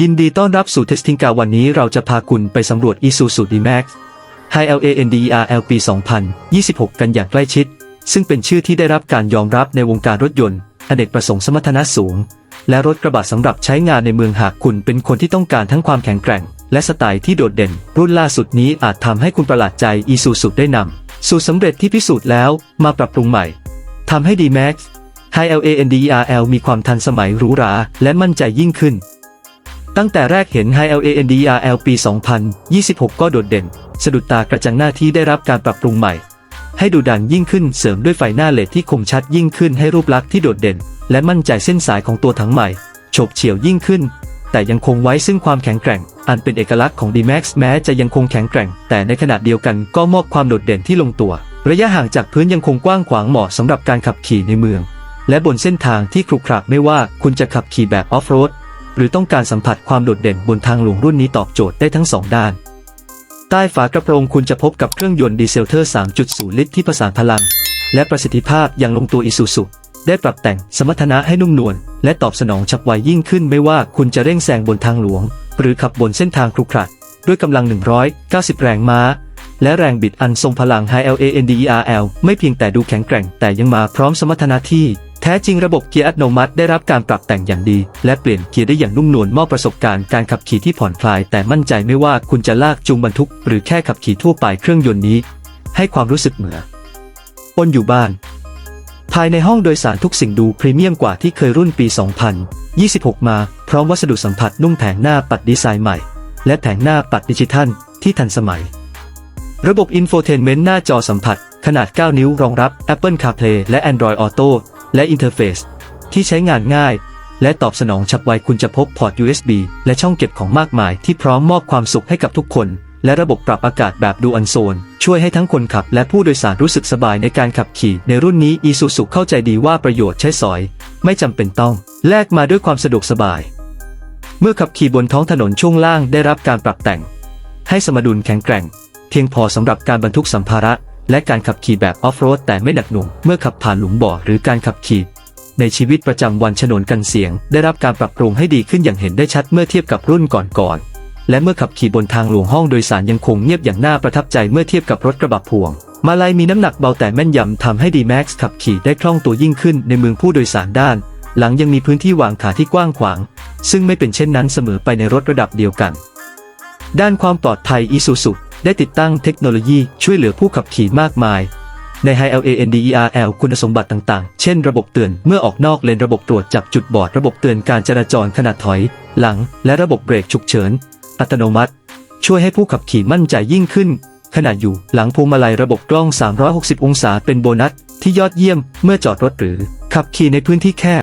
ยินดีต้อนรับสู่เทสติงกาวันนี้เราจะพาคุณไปสำรวจ Isuzu D-Max High LANDERL ปี2026 กันอย่างใกล้ชิด ซึ่งเป็นชื่อที่ได้รับการยอมรับในวงการรถยนต์ อเนกประสงค์สมรรถนะสูง และรถกระบะสำหรับใช้งานในเมืองหากคุณเป็นคนที่ต้องการทั้งความแข็งแกร่ง และสไตล์ที่โดดเด่น รุ่นล่าสุดนี้อาจทำให้คุณประหลาดใจ Isuzu ได้นำสูตรสำเร็จที่พิสูจน์แล้วมาปรับปรุงใหม่ทำให้ D-Max High LANDERL มีความทันสมัยหรูหราและมั่นใจยิ่งขึ้น ตั้งแต่แรกเห็น High l a n d r l ปี 2026 ก็โดดเด่น สะดุดตากระจังหน้าที่ได้รับการปรับปรุงใหม่ ให้ดูดันยิ่งขึ้นเสริมด้วยไฟหน้าเลดที่คมชัดยิ่งขึ้นให้รูปลักษณ์ที่โดดเด่น และมั่นใจเส้นสายของตัวถังใหม่โฉบเฉี่ยวยิ่งขึ้น แต่ยังคงไว้ซึ่งความแข็งแกร่ง อันเป็นเอกลักษณ์ของ D-Max แม้จะยังคงแข็งแกร่ง แต่ในขณะเดียวกันก็มอบความโดดเด่นที่ลงตัว ระยะห่างจากพื้นยังคงกว้างขวางเหมาะสำหรับการขับขี่ในเมือง และบนเส้นทางที่ครุขระไม่ว่าคุณจะขับขี่แบบออฟโรด หรือต้องการสัมผัสความโดดเด่นบนทางหลวงรุ่นนี้ตอบโจทย์ได้ทั้งสองด้าน ใต้ฝากระโปรงคุณจะพบกับเครื่องยนต์ดีเซลเทอร์ 3.0 ลิตรที่ผสานพลัง และประสิทธิภาพอย่างลงตัวอิซูซุได้ปรับแต่งสมรรถนะให้นุ่มนวลและตอบสนองฉับไวยิ่งขึ้นไม่ว่าคุณจะเร่งแซงบนทางหลวง หรือขับบนเส้นทางครุขระด้วยกำลัง 190 แรงม้า และแรงบิดอันทรงพลัง High LANDERL ไม่เพียงแต่ดูแข็งแกร่งแต่ยังมาพร้อมสมรรถนะที่ แท้จริงระบบเกียร์อัตโนมัติได้รับการปรับแต่งอย่างดี และเปลี่ยนเกียร์ได้อย่างนุ่มนวลมอบประสบการณ์การขับขี่ที่ผ่อนคลาย แต่มั่นใจไม่ว่าคุณจะลากจูงบรรทุก หรือแค่ขับขี่ทั่วไปเครื่องยนต์นี้ ให้ความรู้สึกเหมือนอนอยู่บ้าน ภายในห้องโดยสารทุกสิ่งดูพรีเมียมกว่าที่เคยรุ่นปี 2026 มาพร้อมวัสดุสัมผัสนุ่มแผงหน้าปัดดีไซน์ใหม่ และแผงหน้าปัดดิจิทัล ที่ทันสมัย ระบบอินโฟเทนเมนต์หน้าจอสัมผัสขนาด 9 นิ้วรองรับ Apple CarPlay และ Android Auto และอินเทอร์เฟซที่ใช้งานง่าย และตอบสนองฉับไวคุณจะพบพอร์ต USB และช่องเก็บของมากมายที่พร้อมมอบความสุขให้กับทุกคน และระบบปรับอากาศแบบดูอันโซน ช่วยให้ทั้งคนขับ และผู้โดยสารรู้สึกสบายในการขับขี่ในรุ่นนี้ Isuzu เข้าใจดีว่าประโยชน์ใช้สอย ไม่จำเป็นต้องแลกมาด้วยความสะดวกสบาย เมื่อขับขี่บนท้องถนนช่วงล่างได้รับการปรับแต่ง ให้สมดุลแข็งแกร่ง เพียงพอสำหรับการบรรทุกสัมภาระ และการขับขี่แบบออฟโรดแต่ไม่หนักหน่วงเมื่อขับผ่านหลุมบ่อหรือการขับขี่ในชีวิตประจำวันฉนวนกันเสียง ได้รับการปรับปรุงให้ดีขึ้นอย่างเห็นได้ชัดเมื่อเทียบกับรุ่นก่อนๆ และเมื่อขับขี่บนทางหลวงห้องโดยสารยังคงเงียบอย่างน่าประทับใจเมื่อเทียบกับรถกระบะพ่วง มาลายมีน้ำหนักเบาแต่แม่นยำทำให้ D-Max ขับขี่ได้คล่องตัวยิ่งขึ้นในเมืองผู้โดยสารด้าน หลังยังมีพื้นที่วางขาที่กว้างขวาง ซึ่งไม่เป็นเช่นนั้นเสมอไปในรถระดับเดียวกัน ด้านความปลอดภัย Isuzu ได้ติดตั้งเทคโนโลยีช่วยเหลือผู้ขับขี่มากมาย ใน High LANDERL คุณสมบัติต่างๆ เช่นระบบเตือนเมื่อออกนอกเลนระบบตรวจจับจุดบอด ระบบเตือนการจราจรขณะถอย หลัง และระบบเบรกฉุกเฉิน อัตโนมัติ ช่วยให้ผู้ขับขี่มั่นใจยิ่งขึ้น ขณะอยู่หลังพวงมาลัยระบบกล้อง 360 องศาเป็นโบนัสที่ยอดเยี่ยมเมื่อจอดรถหรือ ขับขี่ในพื้นที่แคบ